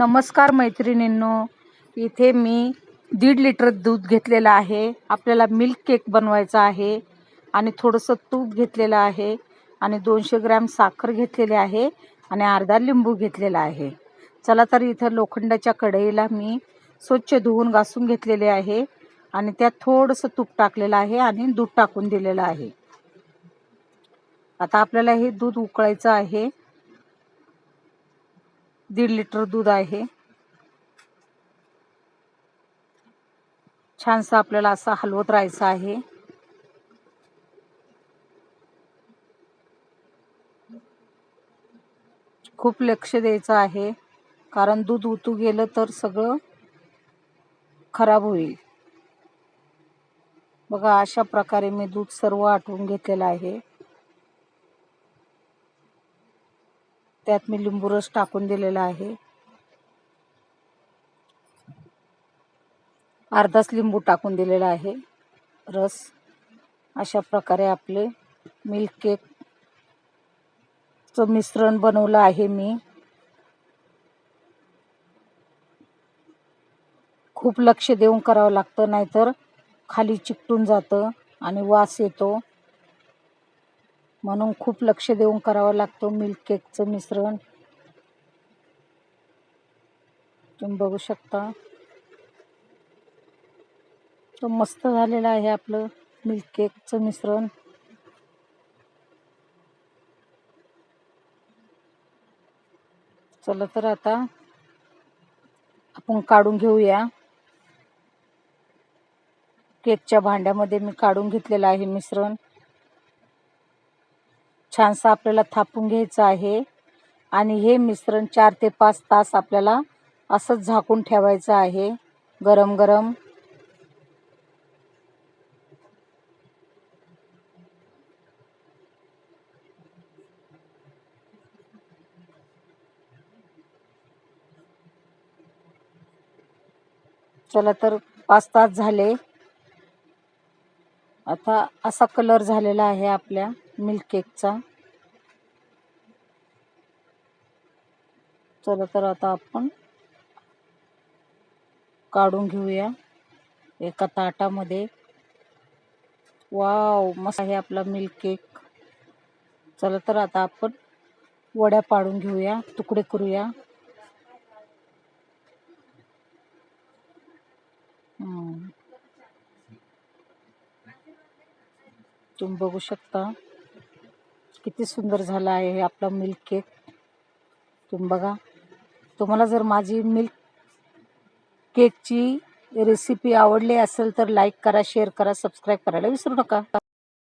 नमस्कार मैत्रिणींनो. इथे मी दीड लिटर दूध घेतलेलं आहे. आपल्याला मिल्क केक बनवायचा आहे आणि थोडंसं तूप घेतलेलं आहे आणि दोनशे ग्रॅम साखर घेतलेली आहे आणि अर्धा लिंबू घेतलेला आहे. चला तर इथं लोखंडाच्या कढईला मी स्वच्छ धुवून घासून घेतलेले आहे आणि त्यात थोडंसं तूप टाकलेलं आहे आणि दूध टाकून दिलेलं आहे. आता आपल्याला हे दूध उकळायचं आहे. दीड लिटर दूध आहे. छानसा आपल्याला असा हलवत राहायचं आहे. खूप लक्ष द्यायचं आहे. कारण दूध उतू गेलं तर सगळं खराब होईल. बघा अशा प्रकारे मी दूध सर्व आटवून घेतलेलं आहे. त्यात मी लिंबू रस टाकून दिलेला आहे. अर्धाच लिंबू टाकून दिलेला आहे रस. अशा प्रकारे आपले मिल्क केकचं मिश्रण बनवलं आहे मी. खूप लक्ष देऊन करावं लागतं नाहीतर खाली चिकटून जातं आणि वास येतो. म्हणून खूप लक्ष देऊन करावं लागतो मिल्क केकचं मिश्रण. तुम्ही बघू शकता. तो मस्त झालेलं आहे आपलं मिल्क केकचं मिश्रण. चला तर आता आपण काढून घेऊया. केकच्या भांड्यामध्ये मी काढून घेतलेलं आहे मिश्रण. छानसं आपल्याला थापून घ्यायचं आहे. आणि हे मिश्रण चार ते पाच तास आपल्याला असंच झाकून ठेवायचं आहे. गरम गरम. चला तर पाच तास झाले. आता असा कलर झालेला आहे आपल्या. मिल्क केकचा चला तर आता आपण काढून घेऊया एका ताटामध्ये. वाव मस्त आहे आपला मिल्क केक चला तर आता आपण वड्या पाडून घेऊया तुकडे करूया. तुम्ही बघू शकता. किती सुंदर झाला आहे हे आपला मिल्क केक तुम्ही बघा. तुम्हाला जर माझी मिल्क केकची रेसिपी आवडली असेल तर लाईक करा शेअर करा सबस्क्राईब करायला विसरू नका.